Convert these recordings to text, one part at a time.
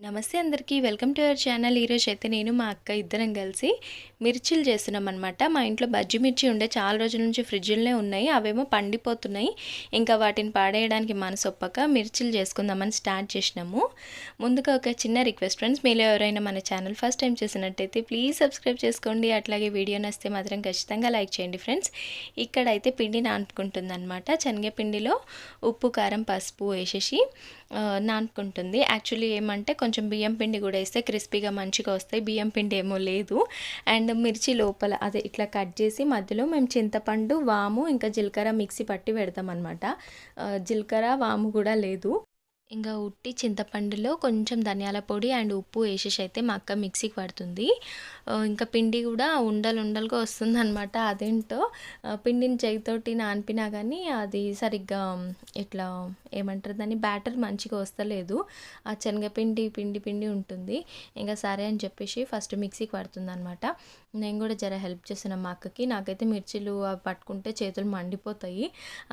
నమస్తే అందరికీ. Welcome to our channel. ఈరోజు అయితే నేను మా అక్క ఇద్దరం కలిసి మిర్చీలు చేస్తున్నాం అనమాట మా ఇంట్లో బజ్జి మిర్చి ఉండే చాలా రోజుల నుంచి ఫ్రిడ్జ్లోనే ఉన్నాయి. అవేమో పండిపోతున్నాయి. ఇంకా వాటిని పాడేయడానికి మనసు ఒప్పక మిర్చిలు చేసుకుందామని స్టార్ట్ చేసినాము. ముందుగా ఒక చిన్న రిక్వెస్ట్ ఫ్రెండ్స్ మీరు ఎవరైనా మన ఛానల్ ఫస్ట్ టైం చేసినట్టయితే ప్లీజ్ సబ్స్క్రైబ్ చేసుకోండి. అట్లాగే వీడియో నస్తే మాత్రం ఖచ్చితంగా లైక్ చేయండి ఫ్రెండ్స్. ఇక్కడైతే పిండి నానుకుంటుంది అనమాట శనగపిండిలో ఉప్పు కారం పసుపు వేసేసి నానుకుంటుంది. యాక్చువల్లీ ఏమంటే కొంచెం బియ్యం పిండి కూడా వేస్తే క్రిస్పీగా మంచిగా వస్తాయి. బియ్యం పిండి ఏమో లేదు. అండ్ మిర్చి లోపల అదే ఇట్లా కట్ చేసి మధ్యలో మేము చింతపండు వాము ఇంకా జీలకర్ర మిక్సీ పట్టి పెడతామన్నమాట జీలకర్ర వాము కూడా లేదు. ఇంకా ఉట్టి చింతపండులో కొంచెం ధనియాల పొడి అండ్ ఉప్పు వేసేసి అయితే మా అక్క మిక్సీకి పడుతుంది. ఇంకా పిండి కూడా ఉండలు ఉండలుగా వస్తుంది అనమాట అదేంటో పిండిని చేయితోటి నానిపినా కానీ అది సరిగ్గా ఇట్లా ఏమంటారు దాన్ని బ్యాటర్ మంచిగా వస్తలేదు. ఆ శనగపిండి పిండి పిండి ఉంటుంది. ఇంకా సరే అని చెప్పేసి ఫస్ట్ మిక్సీకి పడుతుంది అనమాట నేను కూడా జర హెల్ప్ చేసిన మా అక్కకి. నాకైతే మిర్చీలు అవి పట్టుకుంటే చేతులు మండిపోతాయి.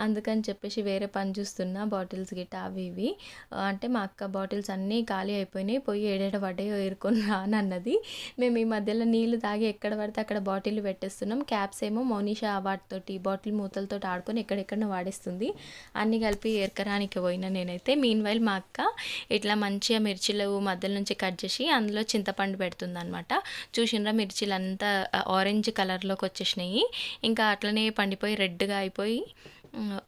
అందుకని చెప్పేసి వేరే పని చూస్తున్నా బాటిల్స్ గిట్ట అవి ఇవి. అంటే మా అక్క బాటిల్స్ అన్నీ ఖాళీ అయిపోయినాయి. పోయి ఏడేడ పడ్డాయో ఏరుకొని రానన్నది. మేము ఈ మధ్యలో నీళ్ళు తాగి ఎక్కడ పడితే అక్కడ బాటిల్ పెట్టేస్తున్నాం. క్యాప్స్ ఏమో మోనిషా వాటితోటి బాటిల్ మూతలతో ఆడుకొని ఎక్కడెక్కడ వాడేస్తుంది. అన్నీ కలిపి ఎరకరానికి పోయినా నేనైతే. మీన్ వైల్ మా అక్క ఇట్లా మంచిగా మిర్చిలు మధ్యలో నుంచి కట్ చేసి అందులో చింతపండు పెడుతుంది అనమాట చూసినరా మిర్చిలు అంతా ఆరెంజ్ కలర్లోకి వచ్చేసినాయి. ఇంకా అట్లనే పండిపోయి రెడ్గా అయిపోయి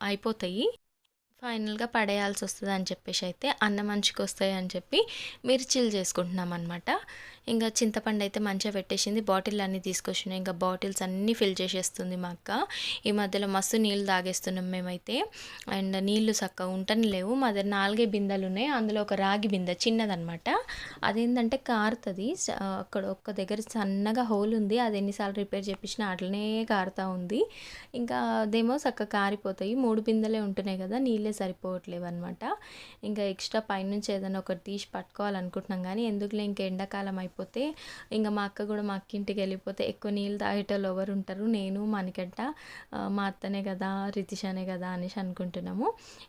అయిపోతాయి. ఫైనల్గా పడేయాల్సి వస్తుంది అని చెప్పేసి అయితే అన్న మంచికి వస్తాయి అని చెప్పి మిర్చిలు చేసుకుంటున్నాం అనమాట ఇంకా చింతపండు అయితే మంచిగా పెట్టేసింది. బాటిల్ అన్నీ తీసుకొచ్చినాయి ఇంకా బాటిల్స్ అన్నీ ఫిల్ చేసేస్తుంది మా అక్క. ఈ మధ్యలో మస్తు నీళ్ళు తాగేస్తున్నాం మేమైతే. అండ్ నీళ్ళు చక్కగా ఉంటని లేవు. మా దగ్గర నాలుగే బిందెలు ఉన్నాయి అందులో ఒక రాగి బిందె చిన్నదనమాట అదేంటంటే కారుతుంది. అక్కడ ఒక్క దగ్గర సన్నగా హోల్ ఉంది. అది ఎన్నిసార్లు రిపేర్ చేపించినా అట్లనే కారుతూ ఉంది. ఇంకా అదేమో చక్కగా కారిపోతాయి. మూడు బిందెలే ఉంటున్నాయి కదా నీళ్ళు సరిపోవట్లేవు అనమాట ఇంకా ఎక్స్ట్రా పైనుంచి ఏదైనా ఒకటి తీసి పట్టుకోవాలనుకుంటున్నాం కానీ ఎందుకులే ఇంకా ఎండాకాలం అయిపోతే ఇంకా మా అక్క కూడా మా అక్క ఇంటికి వెళ్ళిపోతే ఎక్కువ నీళ్ళు తాగేటోళ్ళు ఎవరు ఉంటారు. నేను మనకంట మా అత్తనే కదా రితిషానే కదా అనేసి అనుకుంటున్నాము.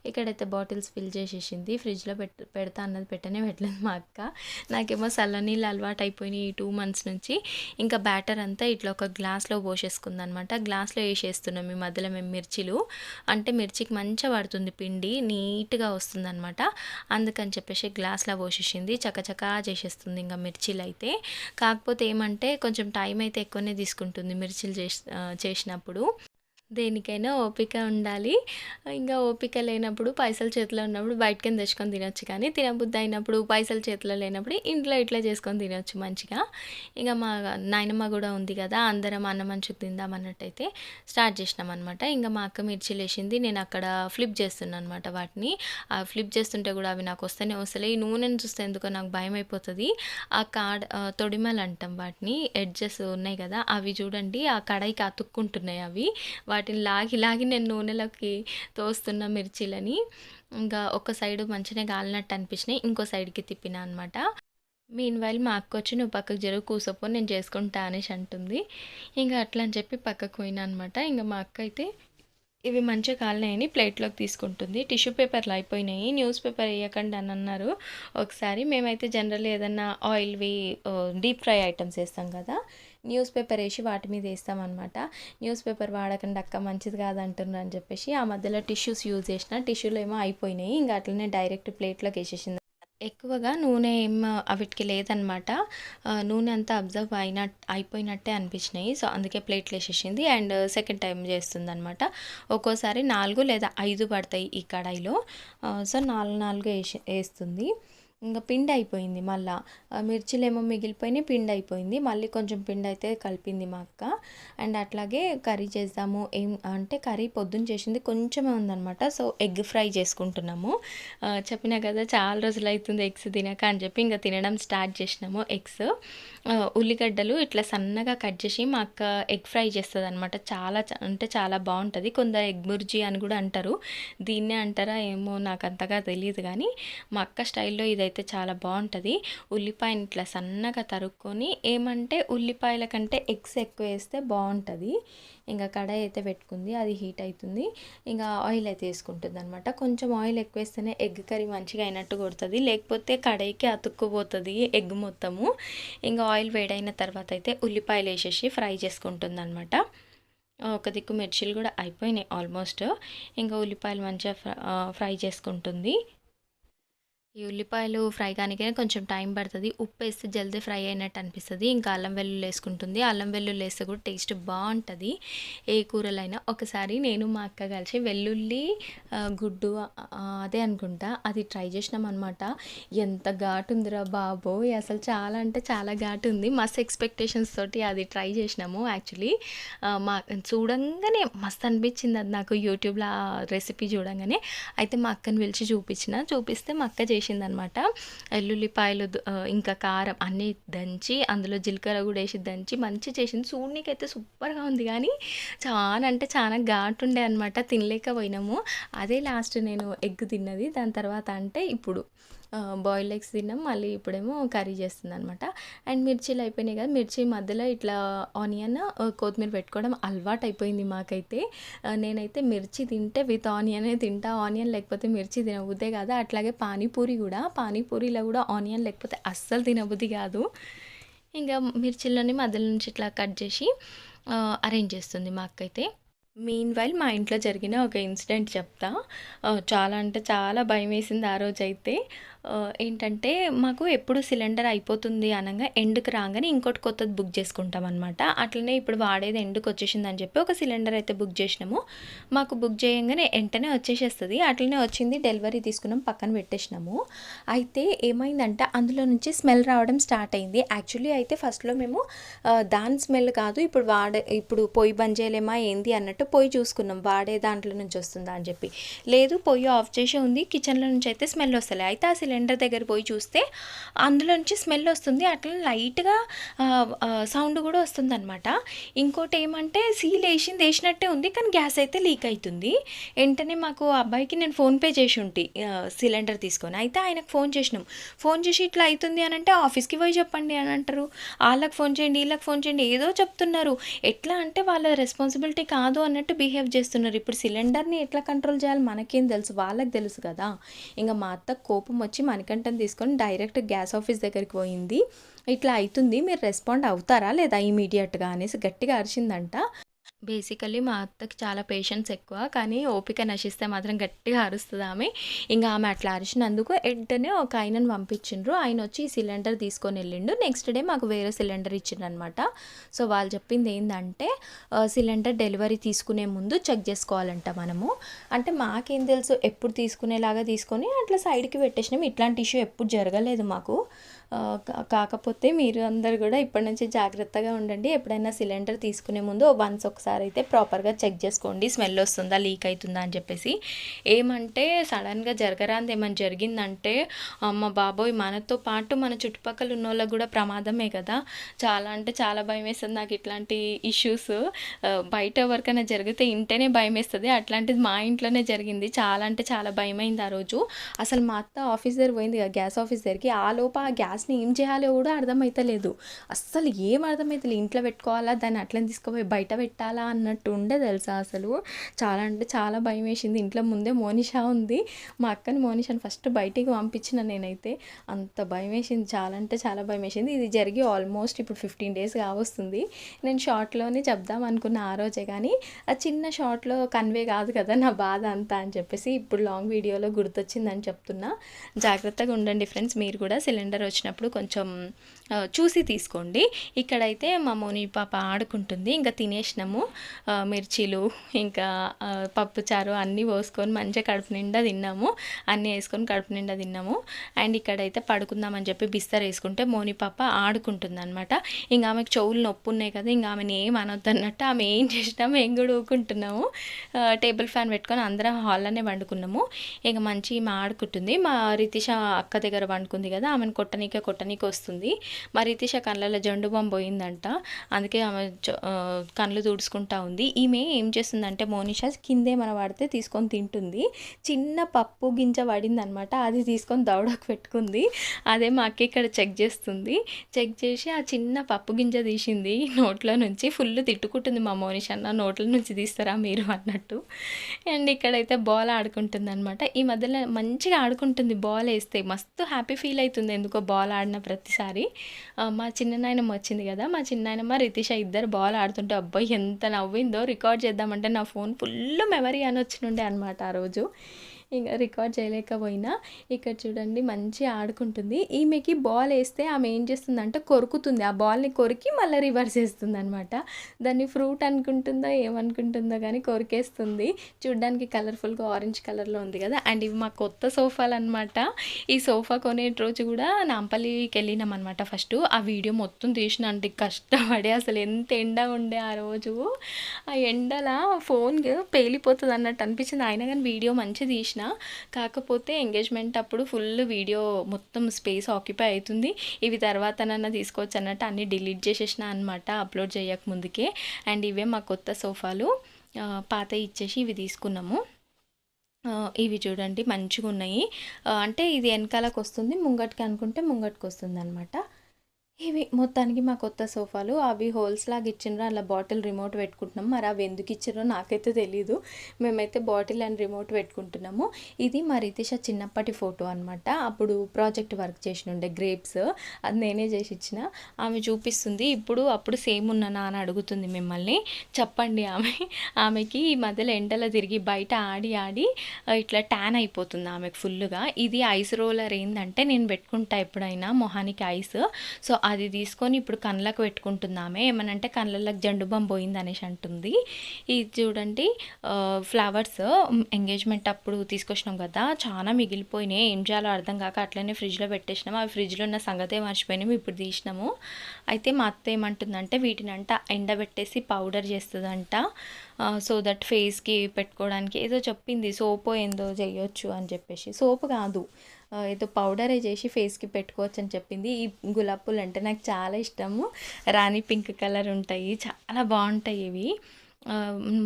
ఇక్కడైతే బాటిల్స్ ఫిల్ చేసేసింది. ఫ్రిడ్జ్లో పెట్ పెడతా అన్నది పెట్టనే పెట్టలేదు మా అక్క. నాకేమో చల్లనీళ్ళు అలవాటు అయిపోయినాయి ఈ టూ మంత్స్ నుంచి. ఇంకా బ్యాటర్ అంతా ఇట్లా ఒక గ్లాస్లో పోసేసుకుందనమాట గ్లాస్లో వేసేస్తున్నాం ఈ మధ్యలో మేము మిర్చిలు. అంటే మిర్చికి మంచిగా పడుతుంది పిండి. నీట్గా వస్తుందనమాట అందుకని చెప్పేసి గ్లాస్లో పోసేసింది. చకచకా చేసేస్తుంది ఇంకా మిర్చీలు అయితే. కాకపోతే ఏమంటే కొంచెం టైం అయితే ఎక్కువనే తీసుకుంటుంది మిర్చీలు చేసినప్పుడు. దేనికైనా ఓపిక ఉండాలి. ఇంకా ఓపిక లేనప్పుడు పైసలు చేతిలో ఉన్నప్పుడు బయటకని తెచ్చుకొని తినొచ్చు కానీ తినబుద్ధి అయినప్పుడు పైసలు చేతిలో లేనప్పుడు ఇంట్లో ఇట్లా చేసుకొని తినొచ్చు మంచిగా. ఇంకా మా నాయనమ్మ కూడా ఉంది కదా అందరం అన్నం మంచుకు తిందాం అన్నట్టయితే స్టార్ట్ చేసినాం అనమాట ఇంకా మా అక్క మిర్చి వేసింది నేను అక్కడ ఫ్లిప్ చేస్తున్నాను అనమాట వాటిని. ఆ ఫ్లిప్ చేస్తుంటే కూడా అవి నాకు వస్తేనే వస్తలే. ఈ నూనెను చూస్తే ఎందుకో నాకు భయం అయిపోతుంది. ఆ కాడ తొడిమలు అంటాం వాటిని ఎడ్జెస్ ఉన్నాయి కదా అవి చూడండి. ఆ కడాయికి అతుక్కుంటున్నాయి అవి. వాటిని లాగి లాగి నేను నూనెలోకి తోస్తున్న మిర్చీలని ఇంకా ఒక సైడు మంచిగా గాలినట్టు అనిపించినాయి ఇంకో సైడ్కి తిప్పిన అనమాట మీన్ వైల్ మా అక్క వచ్చి నువ్వు పక్కకు జరుగు కూసపో నేను చేసుకుంటా అనేసి అంటుంది. ఇంకా అట్లా అని చెప్పి పక్కకు పోయినా అనమాట ఇంకా మా అక్క అయితే ఇవి మంచిగా కాలినాయని ప్లేట్లోకి తీసుకుంటుంది. టిష్యూ పేపర్లు అయిపోయినాయి న్యూస్ పేపర్ వేయకండి అని అన్నారు. ఒకసారి మేమైతే జనరల్ ఏదన్నా ఆయిల్వి డీప్ ఫ్రై ఐటమ్స్ వేస్తాం కదా న్యూస్ పేపర్ వేసి వాటి మీద వేస్తామన్నమాట. న్యూస్ పేపర్ వాడకండి అక్క మంచిది కాదంటున్నారు అని చెప్పేసి ఆ మధ్యలో టిష్యూస్ యూజ్ చేసిన. టిష్యూలు ఏమో అయిపోయినాయి. ఇంకా అట్లనే డైరెక్ట్ ప్లేట్లోకి వేసేసింది. ఎక్కువగా నూనె ఏం అవిటికి లేదనమాట నూనె అంతా అబ్జర్వ్ అయిన అయిపోయినట్టే అనిపించినాయి. సో అందుకే ప్లేట్లు వేసేసింది. అండ్ సెకండ్ టైం చేస్తుంది అనమాట ఒక్కోసారి నాలుగు లేదా ఐదు పడతాయి ఈ కడాయిలో. సో నాలుగు నాలుగు వేసి వేస్తుంది. ఇంకా పిండి అయిపోయింది మళ్ళా. మిర్చిలు ఏమో మిగిలిపోయినాయి పిండి అయిపోయింది మళ్ళీ కొంచెం పిండి అయితే కలిపింది మా అక్క. అండ్ అట్లాగే కర్రీ చేద్దాము. ఏం అంటే కర్రీ పొద్దున్న చేసింది కొంచెమే ఉందనమాట సో ఎగ్ ఫ్రై చేసుకుంటున్నాము. చెప్పినా కదా చాలా రోజులు అవుతుంది ఎగ్స్ తినక అని చెప్పి ఇంకా తినడం స్టార్ట్ చేసినాము ఎగ్స్. ఉల్లిగడ్డలు ఇట్లా సన్నగా కట్ చేసి మా అక్క ఎగ్ ఫ్రై చేస్తుంది అనమాట చాలా అంటే చాలా బాగుంటుంది. కొందరు ఎగ్ బుర్జీ అని కూడా అంటారు. దీన్నే అంటారా ఏమో నాకు అంతగా తెలియదు కానీ మా అక్క స్టైల్లో ఇదైతే అయితే చాలా బాగుంటుంది. ఉల్లిపాయని ఇట్లా సన్నగా తరుక్కొని ఏమంటే ఉల్లిపాయల కంటే ఎగ్స్ ఎక్కువ వేస్తే బాగుంటుంది. ఇంకా కడాయి అయితే పెట్టుకుంది అది హీట్ అవుతుంది ఇంకా ఆయిల్ అయితే వేసుకుంటుంది అనమాట కొంచెం ఆయిల్ ఎక్కువ వేస్తేనే ఎగ్ కర్రీ మంచిగా అయినట్టు కొడుతుంది. లేకపోతే కడాయికి అతుక్కుపోతుంది ఎగ్ మొత్తము. ఇంకా ఆయిల్ వేడైన తర్వాత అయితే ఉల్లిపాయలు వేసేసి ఫ్రై చేసుకుంటుంది అనమాట ఒక దిక్కు మిర్చీలు కూడా అయిపోయినాయి ఆల్మోస్ట్. ఇంకా ఉల్లిపాయలు మంచిగా ఫ్రై చేసుకుంటుంది. ఈ ఉల్లిపాయలు ఫ్రై కానికే కొంచెం టైం పడుతుంది. ఉప్పు వేస్తే జల్దీ ఫ్రై అయినట్టు అనిపిస్తుంది. ఇంకా అల్లం వెల్లుల్లి వేసుకుంటుంది. అల్లం వెల్లుల్లి వేస్తే కూడా టేస్ట్ బాగుంటుంది. ఏ కూరలైనా ఒకసారి నేను మా అక్క కలిసి వెల్లుల్లి గుడ్డు అదే అనుకుంటా. అది ట్రై చేసినాం అనమాట ఎంత ఘాటు ఉందిరా బాబో అసలు చాలా అంటే చాలా ఘాటు ఉంది మస్తు ఎక్స్పెక్టేషన్స్ తోటి అది ట్రై చేసినాము యాక్చువల్లీ. మా చూడంగానే మస్తు అనిపించింది అది నాకు యూట్యూబ్లో రెసిపీ చూడంగానే. అయితే మా అక్కని పిలిచి చూపించిన. చూపిస్తే మా అక్క చేసిందనమాట ఎల్లుల్లిపాయలు ఇంకా కారం అన్నీ దంచి అందులో జీలకర్ర కూడా వేసి దంచి మంచి చేసింది. చూడనీకైతే సూపర్గా ఉంది కానీ చాలా అంటే చాలా ఘాటుండే అనమాట. తినలేకపోయినాము అదే లాస్ట్ నేను ఎగ్ తిన్నది. దాని తర్వాత అంటే ఇప్పుడు బాయిల్డ్ ఎగ్స్ తిన్నాం. మళ్ళీ ఇప్పుడేమో కర్రీ చేస్తుంది అనమాట అండ్ మిర్చీలు అయిపోయినాయి కదా మిర్చి మధ్యలో ఇట్లా ఆనియన్ కొత్తిమీర పెట్టుకోవడం అలవాటు అయిపోయింది మాకైతే. నేనైతే మిర్చి తింటే విత్ ఆనియనే తింటా. ఆనియన్ లేకపోతే మిర్చి తినబుద్దే కాదు. అట్లాగే పానీపూరి కూడా. పానీపూరిలో కూడా ఆనియన్ లేకపోతే అస్సలు తినబుద్ధి కాదు. ఇంకా మిర్చిలోని మధ్యలో నుంచి ఇట్లా కట్ చేసి అరేంజ్ చేస్తుంది మా అక్కయితే. మెయిన్ వైల్ మా ఇంట్లో జరిగిన ఒక ఇన్సిడెంట్ చెప్తా. చాలా అంటే చాలా భయం వేసింది ఆ రోజు అయితే ఏంటంటే మాకు ఎప్పుడు సిలిండర్ అయిపోతుంది అనగా ఎండుకు రాగానే ఇంకోటి కొత్తది బుక్ చేసుకుంటాం అనమాట అట్లనే ఇప్పుడు వాడేది ఎండుకు వచ్చేసిందని చెప్పి ఒక సిలిండర్ అయితే బుక్ చేసినాము. మాకు బుక్ చేయగానే వెంటనే వచ్చేసేస్తుంది. అట్లనే వచ్చింది డెలివరీ తీసుకున్నాం పక్కన పెట్టేసినాము. అయితే ఏమైందంటే అందులో నుంచి స్మెల్ రావడం స్టార్ట్ అయింది. యాక్చువల్లీ అయితే ఫస్ట్లో మేము దాని స్మెల్ కాదు ఇప్పుడు వాడే ఇప్పుడు పొయ్యి బంద్ చేయలేమా ఏంది అన్నట్టు పొయ్యి చూసుకున్నాం. వాడే దాంట్లో నుంచి వస్తుందా అని చెప్పి. లేదు పొయ్యి ఆఫ్ చేసి ఉంది కిచెన్లో నుంచి అయితే స్మెల్ వస్తలే. అయితే ఆ సిలిండర్ దగ్గర పోయి చూస్తే అందులో నుంచి స్మెల్ వస్తుంది అట్లా లైట్గా సౌండ్ కూడా వస్తుంది అనమాట ఇంకోటి ఏమంటే సీల్ వేసింది వేసినట్టే ఉంది కానీ గ్యాస్ అయితే లీక్ అవుతుంది వెంటనే మాకు అబ్బాయికి నేను ఫోన్పే చేసి ఉంటి సిలిండర్ తీసుకొని. అయితే ఆయనకు ఫోన్ చేసినాం. ఫోన్ చేసి ఇట్లా అవుతుంది అని అంటే ఆఫీస్కి పోయి చెప్పండి అని అంటారు. వాళ్ళకి ఫోన్ చేయండి వీళ్ళకి ఫోన్ చేయండి ఏదో చెప్తున్నారు. ఎట్లా అంటే వాళ్ళ రెస్పాన్సిబిలిటీ కాదు అన్నట్టు బిహేవ్ చేస్తున్నారు. ఇప్పుడు సిలిండర్ని ఎట్లా కంట్రోల్ చేయాలి మనకేం తెలుసు వాళ్ళకి తెలుసు కదా. ఇంకా మా అత్త కోపం వచ్చి నుంచి మణికంఠం తీసుకొని డైరెక్ట్ గ్యాస్ ఆఫీస్ దగ్గరికి పోయింది. ఇట్లా అవుతుంది మీరు రెస్పాండ్ అవుతారా లేదా ఇమీడియట్గా అనేసి గట్టిగా అరిచిందంట. బేసికల్లీ మా అత్తకి చాలా పేషెన్స్ ఎక్కువ కానీ ఓపిక నశిస్తే మాత్రం గట్టిగా అరుస్తుంది ఆమె. ఇంకా ఆమె అట్లా అరిచినందుకు వెంటనే ఒక ఆయనను పంపించిండ్రు. ఆయన వచ్చి ఈ సిలిండర్ తీసుకొని వెళ్ళిండు. నెక్స్ట్ డే మాకు వేరే సిలిండర్ ఇచ్చిండ్రనమాట సో వాళ్ళు చెప్పింది ఏంటంటే సిలిండర్ డెలివరీ తీసుకునే ముందు చెక్ చేసుకోవాలంట మనము. అంటే మాకేం తెలుసు ఎప్పుడు తీసుకునేలాగా తీసుకొని అట్లా సైడ్కి పెట్టేసినాం. ఇట్లాంటి ఇష్యూ ఎప్పుడు జరగలేదు మాకు. కాకపోతే మీరు అందరు కూడా ఇప్పటి నుంచి జాగ్రత్తగా ఉండండి. ఎప్పుడైనా సిలిండర్ తీసుకునే ముందు వన్స్ ఒకసారి అయితే ప్రాపర్గా చెక్ చేసుకోండి. స్మెల్ వస్తుందా లీక్ అవుతుందా అని చెప్పేసి. ఏమంటే సడన్గా జరగరాంది ఏమైనా జరిగిందంటే అమ్మ బాబోయ్ మనతో పాటు మన చుట్టుపక్కల ఉన్న వాళ్ళకి కూడా ప్రమాదమే కదా. చాలా అంటే చాలా భయం వేస్తుంది నాకు ఇట్లాంటి ఇష్యూస్. బయట ఎవరికైనా జరిగితే ఇంటేనే భయం వేస్తుంది. అట్లాంటిది మా ఇంట్లోనే జరిగింది. చాలా అంటే చాలా భయమైంది ఆ రోజు. అసలు మా అత్త ఆఫీస్ దగ్గర పోయింది గ్యాస్ ఆఫీస్ దగ్గరికి. ఆ లోప ఆ గ్యాస్ గ్యాస్ని ఏం చేయాలో కూడా అర్థమవుతలేదు అస్సలు ఏం అర్థమవుతుంది ఇంట్లో పెట్టుకోవాలా దాన్ని అట్లని తీసుకుపోయి బయట పెట్టాలా అన్నట్టు ఉండే తెలుసా అసలు. చాలా అంటే చాలా భయం వేసింది ఇంట్లో ముందే మోనిషా ఉంది. మా అక్కని మోనిషాని ఫస్ట్ బయటికి పంపించిన నేనైతే. అంత భయం వేసింది చాలా అంటే చాలా భయం వేసింది ఇది జరిగి ఆల్మోస్ట్ ఇప్పుడు ఫిఫ్టీన్ డేస్ కావస్తుంది. నేను షార్ట్లోనే చెప్దాం అనుకున్న ఆ రోజే కానీ ఆ చిన్న షార్ట్లో కన్వే కాదు కదా నా బాధ అంతా అని చెప్పేసి ఇప్పుడు లాంగ్ వీడియోలో గుర్తొచ్చిందని చెప్తున్నా. జాగ్రత్తగా ఉండండి ఫ్రెండ్స్. మీరు కూడా సిలిండర్ వచ్చిన వచ్చినప్పుడు కొంచెం చూసి తీసుకోండి. ఇక్కడైతే మా మోని పాప ఆడుకుంటుంది. ఇంకా తినేసినాము. మిర్చీలు ఇంకా పప్పుచారు అన్నీ పోసుకొని మంచిగా కడుపు నిండా తిన్నాము. అన్నీ వేసుకొని కడుపు నిండా తిన్నాము. అండ్ ఇక్కడైతే పడుకుందామని చెప్పి బిస్తర్ వేసుకుంటే మోని పాప ఆడుకుంటుంది అనమాట ఇంకా ఆమెకు చెవులు నొప్పి ఉన్నాయి కదా ఇంకా ఆమెను ఏం అనొద్దు అన్నట్టు ఆమె ఏం చేసినా మేము కూడా ఊకుంటున్నాము. టేబుల్ ఫ్యాన్ పెట్టుకొని అందరం హాల్లోనే వండుకున్నాము. ఇక మంచి మా ఆడుకుంటుంది. మా రితిష అక్క దగ్గర వండుకుంది కదా ఆమెను కొట్టనీకే కొట్టనీకి వస్తుంది. మరి రితీష కళ్ళలో జండు బాంబు పోయిందంట. అందుకే ఆమె కళ్ళు తుడుచుకుంటా ఉంది. ఈమె ఏం చేస్తుందంటే మోనిషా కిందే మన పడితే తీసుకొని తింటుంది. చిన్న పప్పు గింజ పడింది అనమాట అది తీసుకొని దవడకు పెట్టుకుంది. అదే మా అక్క ఇక్కడ చెక్ చేస్తుంది. చెక్ చేసి ఆ చిన్న పప్పు గింజ తీసింది. నోట్లో నుంచి ఫుల్ తిట్టుకుంటుంది మా మోనిష్ అన్న. నోట్ల నుంచి తీస్తారా మీరు అన్నట్టు. అండ్ ఇక్కడైతే బాల్ ఆడుకుంటుంది అనమాట ఈ మధ్యలో మంచిగా ఆడుకుంటుంది. బాల్ వేస్తే మస్తు హ్యాపీ ఫీల్ అవుతుంది. ఎందుకో బాల్ ఆడిన ప్రతిసారి. మా చిన్న నాయనమ్మ వచ్చింది కదా మా చిన్న నాయనమ్మ రితీష ఇద్దరు బాల్ ఆడుతుంటే అబ్బాయి ఎంత నవ్విందో రికార్డ్ చేద్దామంటే నా ఫోన్ ఫుల్ మెమరీ అని వచ్చినుండే అనమాట ఆ రోజు. ఇంకా రికార్డ్ చేయలేకపోయినా. ఇక్కడ చూడండి మంచి ఆడుకుంటుంది. ఈమెకి బాల్ వేస్తే ఆమె ఏం చేస్తుందంటే కొరుకుతుంది. ఆ బాల్ని కొరికి మళ్ళీ రివర్స్ వేస్తుంది అనమాట దాన్ని ఫ్రూట్ అనుకుంటుందో ఏమనుకుంటుందో కానీ కొరికేస్తుంది. చూడ్డానికి కలర్ఫుల్గా ఆరెంజ్ కలర్లో ఉంది కదా. అండ్ ఇవి మా కొత్త సోఫాలు అనమాట ఈ సోఫా కొనే రోజు కూడా నాంపల్లికి వెళ్ళినాం అనమాట ఫస్ట్. ఆ వీడియో మొత్తం తీసిన అంటే కష్టపడి అసలు ఎంత ఎండ ఉండే ఆ రోజు. ఆ ఎండలా ఫోన్ పేలిపోతుంది అన్నట్టు అనిపించింది. అయినా కానీ వీడియో మంచి తీసిన. కాకపోతే ఎంగేజ్మెంట్ అప్పుడు ఫుల్ వీడియో మొత్తం స్పేస్ ఆక్యుపై అవుతుంది. ఇవి తర్వాత నన్న తీసుకోవచ్చు అన్నట్టు అన్నీ డిలీట్ చేసేసిన అనమాట అప్లోడ్ చేయక ముందుకే. అండ్ ఇవే మా కొత్త సోఫాలు. పాత ఇచ్చేసి ఇవి తీసుకున్నాము. ఇవి చూడండి మంచిగా ఉన్నాయి అంటే ఇది వెనకాలకు వస్తుంది ముంగటికి అనుకుంటే ముంగటికి వస్తుంది అనమాట ఇవి మొత్తానికి మా కొత్త సోఫాలు. అవి హోల్స్ లాగా ఇచ్చిండ్రు అలా బాటిల్ రిమోట్ పెట్టుకుంటున్నాం. మరి అవి ఎందుకు ఇచ్చారో నాకైతే తెలీదు. మేమైతే బాటిల్ అండ్ రిమోట్ పెట్టుకుంటున్నాము. ఇది మా రితీష చిన్నప్పటి ఫోటో అనమాట అప్పుడు ప్రాజెక్ట్ వర్క్ చేసిన ఉండే గ్రేప్స్. అది నేనే చేసి ఇచ్చిన. ఆమె చూపిస్తుంది. ఇప్పుడు అప్పుడు సేమ్ ఉన్నానా అని అడుగుతుంది మిమ్మల్ని. చెప్పండి ఆమె. ఆమెకి ఈ మధ్యలో ఎండలో తిరిగి బయట ఆడి ఆడి ఇట్లా ట్యాన్ అయిపోతుంది ఆమెకు ఫుల్గా ఇది ఐస్ రోలర్ ఏంటంటే నేను పెట్టుకుంటా ఎప్పుడైనా మొహానికి ఐస్. సో అది తీసుకొని ఇప్పుడు కళ్ళకు పెట్టుకుంటున్నామే. ఏమనంటే కళ్ళలకు జండు బాంబు పోయింది అనేసి అంటుంది. ఇది చూడండి ఫ్లవర్స్ ఎంగేజ్మెంట్ అప్పుడు తీసుకొచ్చినాం కదా చాలా మిగిలిపోయినాయి. ఏం చేయాలో అర్థం కాక అట్లనే ఫ్రిడ్జ్లో పెట్టేసినాము. అవి ఫ్రిడ్జ్లో ఉన్న సంగతే మర్చిపోయినాము ఇప్పుడు తీసినాము. అయితే మా అత్త ఏమంటుందంటే వీటిని అంట ఎండబెట్టేసి పౌడర్ చేస్తుందంట. సో దట్ ఫేస్కి పెట్టుకోవడానికి ఏదో చెప్పింది సోపు ఏందో చేయొచ్చు అని చెప్పేసి. సోపు కాదు ఏదో పౌడరే చేసి ఫేస్కి పెట్టుకోవచ్చు అని చెప్పింది. ఈ గులాబ్ పూలు అంటే నాకు చాలా ఇష్టము. రాణి పింక్ కలర్ ఉంటాయి. చాలా బాగుంటాయి ఇవి.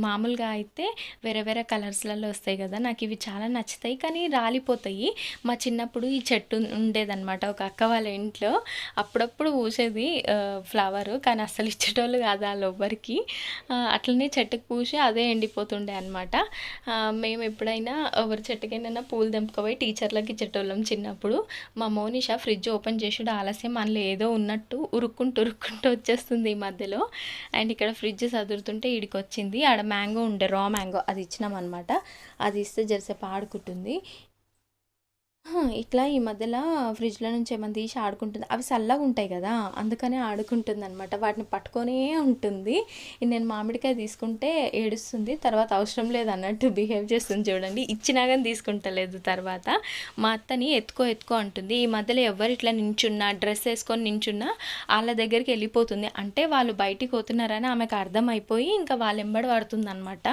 మామూలుగా అయితే వేరే వేరే కలర్స్లలో వస్తాయి కదా నాకు ఇవి చాలా నచ్చుతాయి. కానీ రాలిపోతాయి. మా చిన్నప్పుడు ఈ చెట్టు ఉండేదన్నమాట. ఒక అక్క వాళ్ళ ఇంట్లో అప్పుడప్పుడు పూసేది ఫ్లవర్. కానీ అస్సలు ఇచ్చేటోళ్ళు కాదు వాళ్ళు ఎవ్వరికి అట్లనే చెట్టుకు పూసి అదే ఎండిపోతుండే అనమాట మేము ఎప్పుడైనా ఎవరి చెట్టుకైనా పూలు తెంపుకోపోయి టీచర్లకి ఇచ్చేటోళ్ళం చిన్నప్పుడు. మా మోనిష ఫ్రిడ్జ్ ఓపెన్ చేసుడు ఆలస్యం అందులో ఏదో ఉన్నట్టు ఉరుక్కుంటూ ఉరుక్కుంటూ వచ్చేస్తుంది ఈ మధ్యలో. అండ్ ఇక్కడ ఫ్రిడ్జ్ సదురుతుంటే ఇడికొచ్చి వచ్చింది. ఆడ మ్యాంగో ఉండే రా మ్యాంగో అది ఇచ్చినాం అనమాట అది ఇస్తే జరసేపు ఆడుకుంటుంది. ఇట్లా ఈ మధ్యలో ఫ్రిడ్జ్లో నుంచి ఏమైనా తీసి ఆడుకుంటుంది. అవి చల్లగా ఉంటాయి కదా అందుకనే ఆడుకుంటుంది అనమాట వాటిని పట్టుకొనే ఉంటుంది. నేను మామిడికాయ తీసుకుంటే ఏడుస్తుంది. తర్వాత అవసరం లేదు అన్నట్టు బిహేవ్ చేస్తుంది చూడండి. ఇచ్చినా కానీ తీసుకుంటలేదు తర్వాత. మా అత్తని ఎత్తుకో ఎత్తుకో అంటుంది. ఈ మధ్యలో ఎవరు ఇట్లా నించున్నా డ్రెస్ వేసుకొని నించున్నా వాళ్ళ దగ్గరికి వెళ్ళిపోతుంది. అంటే వాళ్ళు బయటికి పోతున్నారని ఆమెకు అర్థమైపోయి ఇంకా వాళ్ళ ఎంబడి పడుతుంది అనమాట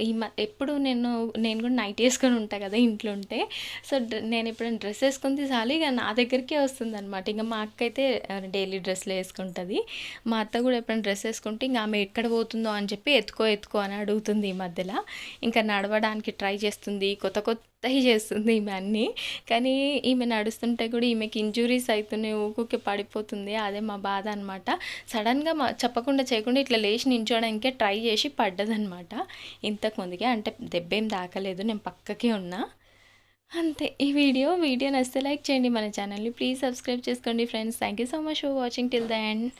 ఈ మ ఎప్పుడు నేను నేను కూడా నైట్ వేసుకొని ఉంటాను కదా ఇంట్లో ఉంటే. సో డ్ర- నేను ఎప్పుడైనా డ్రెస్ వేసుకుంది చాలు ఇక నా దగ్గరికే వస్తుంది అనమాట ఇంకా మా అక్క అయితే డైలీ డ్రెస్లు వేసుకుంటుంది. మా అత్త కూడా ఎప్పుడైనా డ్రెస్ వేసుకుంటే ఇంకా ఆమె ఎక్కడ పోతుందో అని చెప్పి ఎత్తుకో ఎత్తుకో అని అడుగుతుంది ఈ మధ్యలో. ఇంకా నడవడానికి ట్రై చేస్తుంది. కొత్త కొత్త అత్తయ్య చేస్తుంది ఈమె అన్నీ. కానీ ఈమె నడుస్తుంటే కూడా ఈమెకి ఇంజురీస్ అవుతున్నాయి ఊకుకే పడిపోతుంది. అదే మా బాధ అనమాట సడన్గా మా చెప్పకుండా చేయకుండా ఇట్లా లేచి నించోడానికే ట్రై చేసి పడ్డదనమాట ఇంతకు ముందుకే అంటే దెబ్బేం దాకలేదు నేను పక్కకే ఉన్నా. అంతే. ఈ వీడియో వీడియో నచ్చితే లైక్ చేయండి మన ఛానల్ని. ప్లీజ్ సబ్స్క్రైబ్ చేసుకోండి friends. Thank you so much for watching till the end